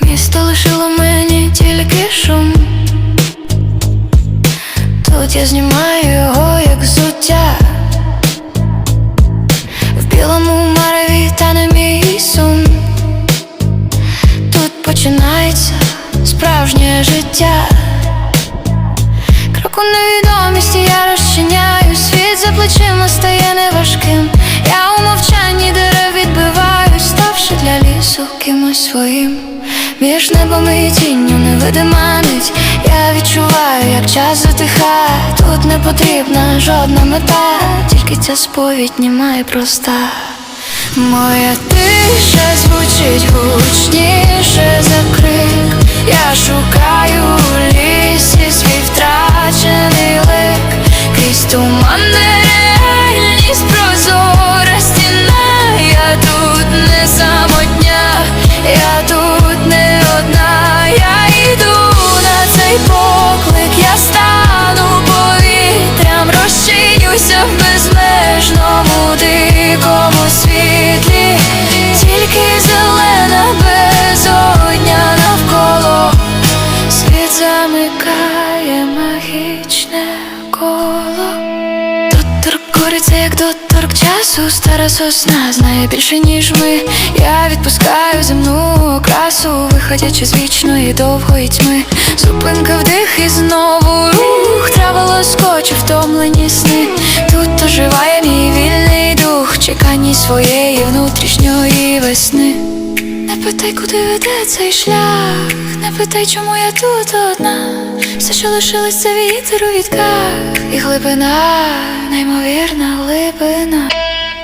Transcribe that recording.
Місто лишило мені тільки шум. Тут я знімаю його як взуття починається справжнє життя. Крок у я розчиняю Світ за плечима стає неважким. Я у мовчанні дерев відбиваю Ставши для лісу кимось своїм. Між небом і тінню невидима нить Я відчуваю, як час затихає. Тут не потрібна жодна мета Тільки ця сповідь німа і проста. Моя тиша звучить Dumanlı Доторк кориться, як доторк часу. Стара сосна знає більше, ніж ми. Я відпускаю земну окрасу Виходячи з вічної довгої тьми. Зупинка вдих і знову рух. Трава лоскоче втомлені сни. Тут оживає мій вільний дух Чеканні своєї внутрішньої весни питай, куди веде цей шлях, не питай, чому я тут одна. Все, що лишилось, вітер у вітках, і глибина, неймовірна глибина.